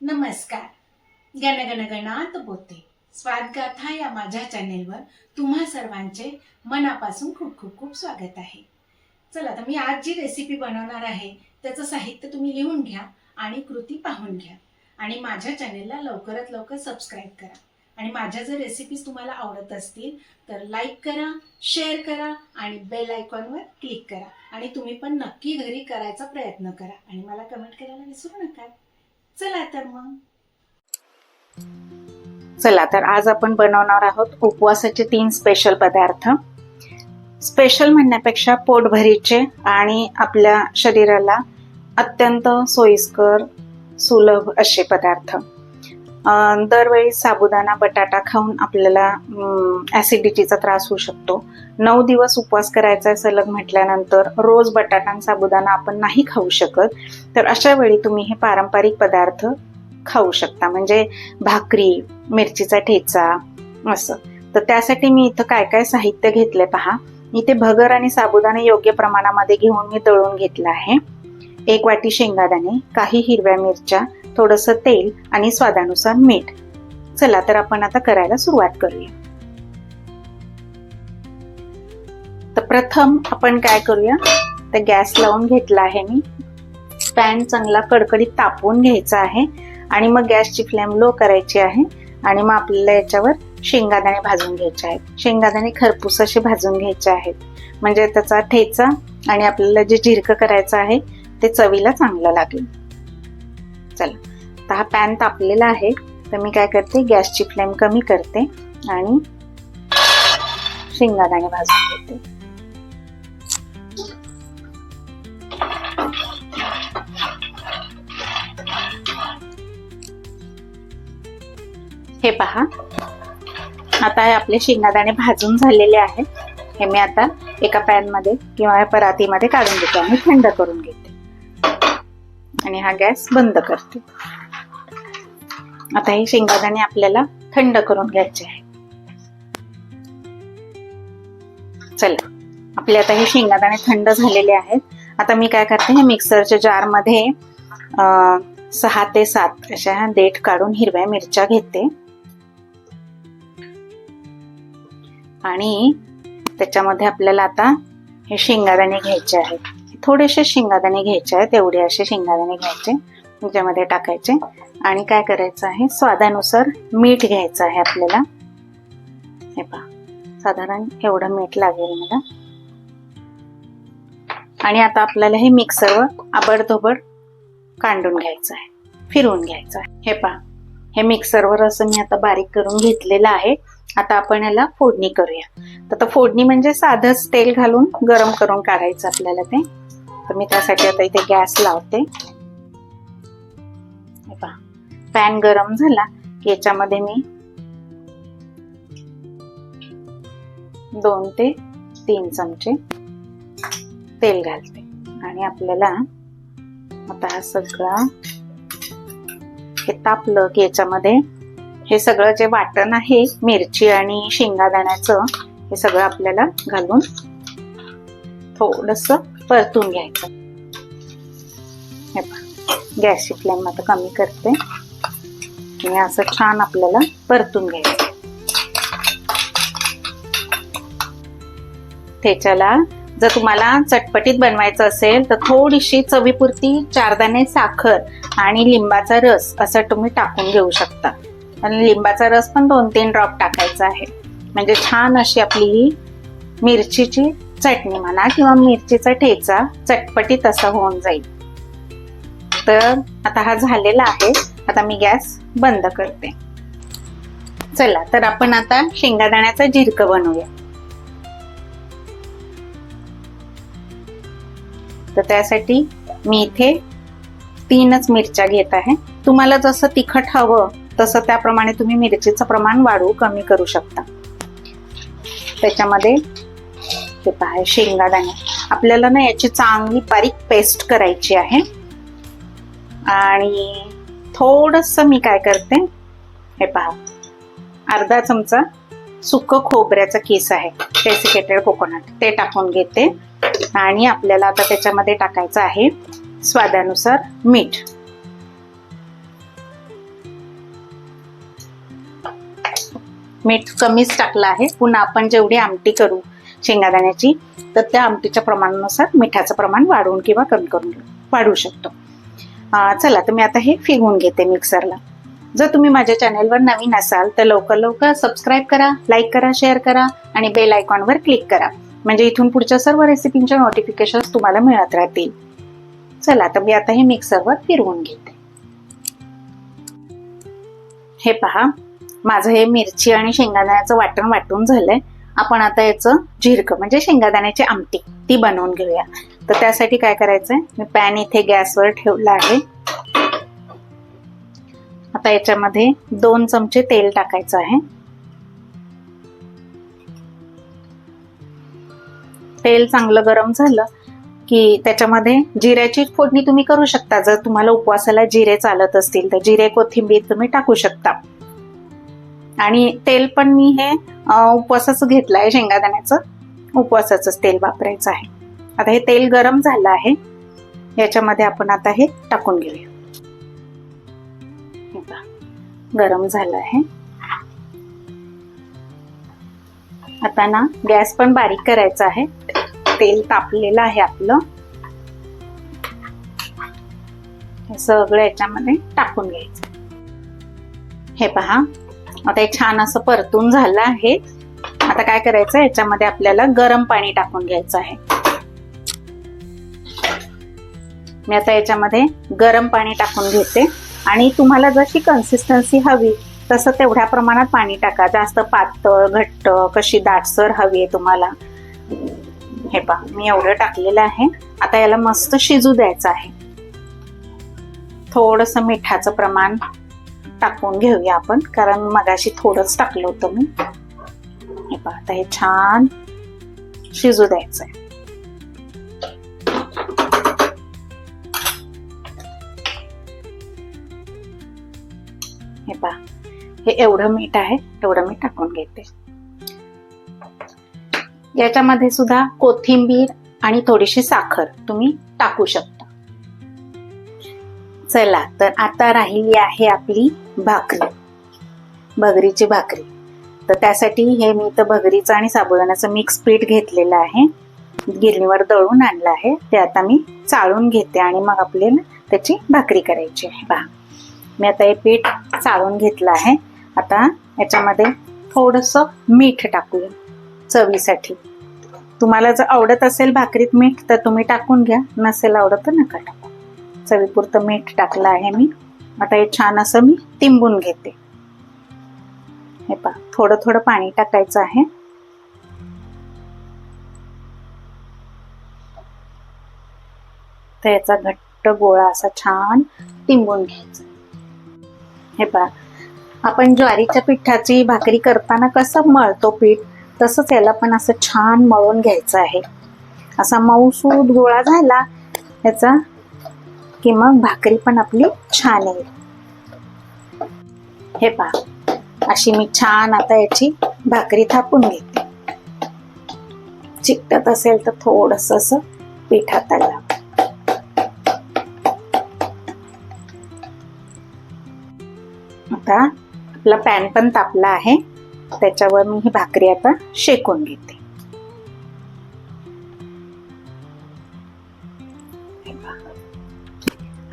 नमस्कार. गणगण गणात बोते स्वादगाथा या माझ्या चॅनेलवर तुम्हा सर्वांचे मनापासून खूप खूप खूप स्वागत आहे. चला तर मी आज जी रेसिपी बनवणार आहे त्याचं साहित्य तुम्ही लिहून घ्या आणि कृती पाहून घ्या. आणि माझ्या चॅनेलला लवकरात लवकर सबस्क्राईब करा. आणि माझ्या जर रेसिपीज तुम्हाला आवडत असतील तर लाईक करा शेअर करा आणि बेल आयकॉनवर क्लिक करा. आणि तुम्ही पण नक्की घरी करायचा प्रयत्न करा. आणि मला कमेंट करायला विसरू नका. चला तर मग. चला तर आज आपण बनवणार आहोत उपवासाचे तीन स्पेशल पदार्थ. स्पेशल म्हणण्यापेक्षा पोटभरीचे आणि आपल्या शरीराला अत्यंत सोयीस्कर सुलभ असे पदार्थ. दरवेळी साबुदाणा बटाटा खाऊन आपल्याला ऍसिडिटीचा त्रास होऊ शकतो. नऊ दिवस उपवास करायचा आहे सलग म्हटल्यानंतर रोज बटाटा आणि साबुदाणा आपण नाही खाऊ शकत. तर अशा वेळी तुम्ही हे पारंपरिक पदार्थ खाऊ शकता. म्हणजे भाकरी मिरचीचा ठेचा असं. तर त्यासाठी मी इथं काय काय साहित्य घेतले पहा. इथे भगर आणि साबुदाणे योग्य प्रमाणामध्ये घेऊन मी दळून घेतलं आहे. एक वाटी शेंगादाणे काही हिरव्या मिरच्या थोडंसं तेल आणि स्वादानुसार मीठ. चला तर आपण आता करायला सुरुवात करूया. तर प्रथम आपण काय करूया? तर गॅस लावून घेतला आहे मी. पॅन चांगला कडकडीत तापवून घ्यायचा आहे आणि मग गॅसची फ्लेम लो करायची आहे आणि मग आपल्याला याच्यावर शेंगादाणे भाजून घ्यायचे आहेत. शेंगादाणे खरपूस असे भाजून घ्यायचे आहेत. म्हणजे त्याचा ठेचा आणि आपल्याला जे जिरकं करायचं आहे ते चवीला चांगलं लागेल. चला. तर हा पॅन तापलेला आहे. तर मी काय करते गॅसची फ्लेम कमी करते आणि शेंगादाणे भाजून घेते. हे पहा. आता हे आपले शेंगादाणे भाजून झालेले आहेत. हे मी आता एका पॅनमध्ये किंवा परातीमध्ये काढून घेते आणि थंड करून घेते. आणि हा गॅस बंद करते. आता हे शेंगादाणे आपल्याला थंड करून घ्यायचे आहे चला आपले आता हे शेंगादाणे थंड झालेले आहेत. आता मी काय करते हे मिक्सरच्या जार सहा ते सात अशा ह्या देठ काढून हिरव्या मिरच्या घेते. आणि त्याच्यामध्ये आपल्याला आता हे शेंगादाणे घ्यायचे आहेत. थोडेसे शेंगादाणे घ्यायचे आहेत एवढे असे शेंगादाणे घ्यायचे त्याच्यामध्ये टाकायचे. आणि काय करायचं आहे? स्वादानुसार मीठ घ्यायचं आहे आपल्याला. हे पहा साधारण एवढं मीठ लागेल मला. आणि आता आपल्याला हे मिक्सरवर आबडधोबड कांडून घ्यायचं आहे फिरवून घ्यायचं आहे. हे पहा हे मिक्सरवर असं मी आता बारीक करून घेतलेलं आहे. आता आपण याला फोडणी करूया. तर आता फोडणी म्हणजे साधंच तेल घालून गरम करून काढायचं आपल्याला ते. तर मी त्यासाठी आता इथे गॅस लावते. पॅन गरम झाला. की याच्यामध्ये मी दोन ते तीन चमचे तेल घालते. आणि आपल्याला आता हा सगळा हे तापलं की याच्यामध्ये. हे सगळं जे वाटण आहे मिरची आणि शेंगादाण्याचं हे सगळं आपल्याला घालून थोडस परतून घ्यायचं. हे गॅसची फ्लेम आता कमी करते. आणि असं छान आपल्याला परतून घ्यायचं. त्याच्याला जर तुम्हाला चटपटीत बनवायचं असेल तर थोडीशी चवीपुरती चारदाणे साखर आणि लिंबाचा रस असं तुम्ही टाकून घेऊ शकता. आणि लिंबाचा रस पण दोन तीन ड्रॉप टाकायचा आहे. म्हणजे छान अशी आपली ही मिरचीची चटणी म्हणा किंवा मिरचीचा ठेचा चटपटीत असा होऊन जाईल. तर आता हा झालेला आहे. आता मी गॅस बंद करते. चला तर आपण आता शेंगादाण्याचा जिरकं बनवूया. तर त्यासाठी मी इथे तीनच मिरच्या घेत आहे. तुम्हाला जसं तिखट हवं तसं त्याप्रमाणे तुम्ही मिरचीचं प्रमाण वाढवू कमी करू शकता. त्याच्यामध्ये हे पहा शेंगादाणे आपल्याला ना याची चांगली बारीक पेस्ट करायची आहे. आणि थोडस मी काय करते हे पहा. अर्धा चमचा सुकं खोबऱ्याचा केस आहे डेसिकेटेड कोकोनट ते टाकून घेते. आणि आपल्याला आता त्याच्यामध्ये टाकायचं आहे स्वादानुसार मीठ. मीठ कमीच टाकलं आहे. पुन्हा आपण जेवढी आमटी करू शेंगादाण्याची तर त्या आमटीच्या प्रमाणानुसार मिठाचं प्रमाण वाढवून किंवा कमी करून वाढवू शकतो. चला तर मी आता हे फिगून घेते मिक्सरला. जर तुम्ही माझ्या चॅनेलवर नवीन असाल तर लवकर लवकर सबस्क्राईब करा लाईक करा शेअर करा आणि बेल आयकॉनवर क्लिक करा. म्हणजे इथून पुढच्या सर्व रेसिपींच्या नोटिफिकेशन तुम्हाला मिळत राहतील. चला तर मी आता हे मिक्सरवर फिरवून घेते. हे पहा माझं हे मिरची आणि शेंगादाण्याचं वाटण वाटून झालंय. आपण आता याचं झिरकं म्हणजे शेंगादाण्याची आमटी ती बनवून घेऊया. तर त्यासाठी काय करायचंय? मी पॅन इथे गॅसवर ठेवला आहे. आता याच्यामध्ये दोन चमचे तेल टाकायचं आहे. तेल चांगलं गरम झालं की त्याच्यामध्ये जिऱ्याची फोडणी तुम्ही करू शकता. जर तुम्हाला उपवासाला जिरे चालत असतील तर जिरे कोथिंबीर तुम्ही टाकू शकता. आणि तेल पण मी हे उपवासाचं घेतलं आहे शेंगादाण्याचं उपवासाचंच तेल वापरायचं आहे. आता हे तेल गरम झालं आहे. याच्यामध्ये आपण आता हे टाकून घेऊया. गरम झालं आहे. आता ना गॅस पण बारीक करायचा आहे. तेल तापलेलं आहे आपलं. हे सगळं याच्यामध्ये टाकून घ्यायचं. हे पहा आता हे छान असं परतून झालं आहे. आता काय करायचं याच्यामध्ये आपल्याला गरम पाणी टाकून घ्यायचं आहे. मी आता याच्यामध्ये गरम पाणी टाकून घेते. आणि तुम्हाला जशी कन्सिस्टन्सी हवी तसं तेवढ्या प्रमाणात पाणी टाका. जास्त पातळ घट्ट कशी दाटसर हवी आहे तुम्हाला. हे पहा मी एवढं टाकलेलं आहे. आता याला मस्त शिजू द्यायचं आहे. थोडस मिठाचं प्रमाण टाकून घेऊया आपण कारण मगाशी थोडंच टाकलं होतं मी. हे पहा आता हे छान शिजू द्यायचं आहे हे पहा हे एवढं मीठ आहे एवढं मी टाकून घेते. याच्यामध्ये सुद्धा कोथिंबीर आणि थोडीशी साखर तुम्ही टाकू शकता. चला तर आता राहिली आहे आपली भाकरी भगरीची भाकरी. तर त्यासाठी हे मी तर भगरीचं आणि साबुदाण्याचं मिक्स पीठ घेतलेलं आहे. गिरणीवर दळून आणलं आहे. ते आता मी चाळून घेते आणि मग आपल्याला त्याची भाकरी करायची आहे. पहा. मी आता हे पीठ चाळून घेतलं आहे. आता याच्यामध्ये थोडंसं मीठ टाकूया. चवीसाठी. तुम्हाला जर आवडत असेल भाकरीत मीठ तर तुम्ही टाकून घ्या. नसेल आवडत तर नका टाकू. चवीपुरतं मीठ टाकलं आहे मी. आता हे छान असं मी तिंबून घेते. हे पहा थोडं थोडं पाणी टाकायचं आहे. तर याचा घट्ट गोळा असा छान तिंबून घ्यायचा. हे पहा आपण ज्वारीच्या पिठाची भाकरी करताना कसं मळतो पीठ? तसंच याला पण असं छान मळून घ्यायचं आहे. असा मऊसूद गोळा झाला याचा की मग भाकरी पण आपली छान येईल. हे पहा अशी मी छान आता याची भाकरी थापून घेते. चिकटत असेल तर थोडस असं पीठ हाताला आता आपला पॅन पण तापला आहे. त्याच्यावर मी ही भाकरी आता शेकून घेते.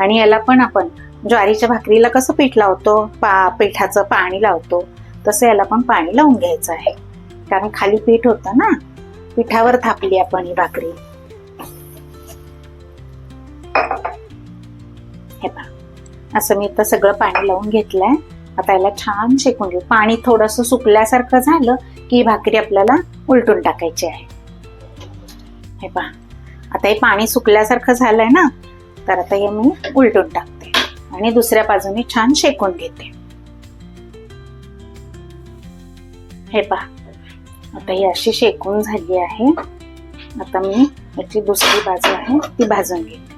आणि याला पण आपण ज्वारीच्या भाकरीला कसं पीठ लावतो? पा पिठाचं पाणी लावतो. तसं याला पण पाणी लावून घ्यायचं आहे. कारण खाली पीठ होतं ना? पिठावर थापली आपण ही भाकरी. हे पा असं मी इथं सगळं पाणी लावून घेतलंय. आता याला छान शेकून घेऊ. पाणी थोडंसं सुकल्यासारखं झालं की भाकरी आपल्याला उलटून टाकायची आहे. हे पहा. आता हे पाणी सुकल्यासारखं झालंय ना तर आता हे मी उलटून टाकते आणि दुसऱ्या बाजूने छान शेकून घेते. हे पहा. आता ही अशी शेकून झाली आहे. आता मी याची दुसरी बाजू आहे ती भाजून घेते.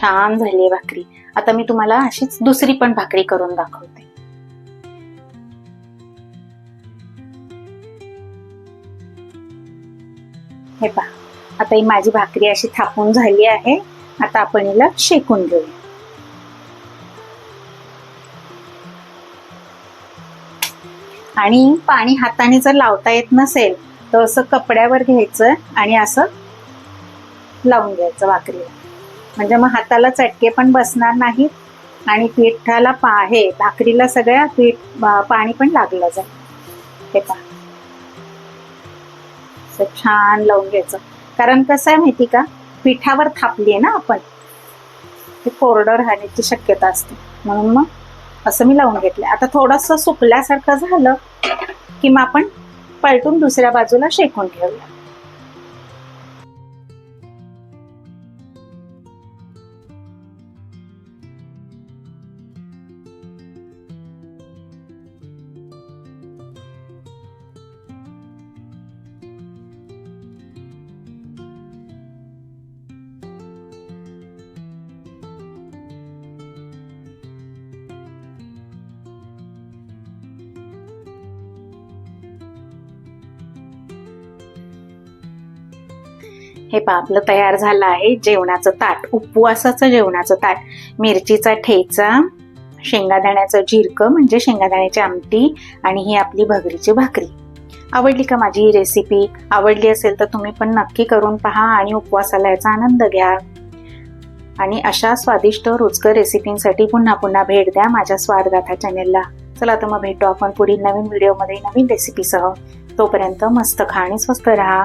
छान झाली आहे भाकरी. आता मी तुम्हाला अशीच दुसरी पण भाकरी करून दाखवते. हे पहा आता ही माझी भाकरी अशी थापून झाली आहे. आता आपण हिला शेकून घेऊया. आणि पाणी हाताने जर लावता येत नसेल तर असं कपड्यावर घ्यायचं आणि असं लावून घ्यायचं भाकरीला. म्हणजे मग हाताला चटके पण बसणार नाहीत आणि पिठाला पा हे भाकरीला सगळ्या पीठ पाणी पण लागलं जाईल. हे पहा. छान लावून घ्यायचं. कारण कसं आहे माहिती का? पिठावर थापली आहे ना आपण ते कोरडं राहण्याची शक्यता असते. म्हणून मग असं मी लावून घेतलं आता थोडंसं सुकल्यासारखं झालं की मग आपण पलटून दुसऱ्या बाजूला शेकून ठेवूया. हे पहा आपलं तयार झालं आहे जेवणाचं ताट उपवासाचं जेवणाचं ताट. मिरचीचा ठेचा शेंगादाण्याचं जिरकं म्हणजे शेंगादाण्याची आमटी आणि ही आपली भगरीची भाकरी. आवडली का माझी ही रेसिपी आवडली असेल तर तुम्ही पण नक्की करून पहा आणि उपवासाला याचा आनंद घ्या. आणि अशा स्वादिष्ट रुचकर रेसिपींसाठी पुन्हा पुन्हा भेट द्या माझ्या स्वादगाथा चॅनेलला चला तर मग भेटू आपण पुढील नवीन व्हिडिओमध्ये नवीन रेसिपीसह तोपर्यंत मस्त खा आणि स्वस्त राहा.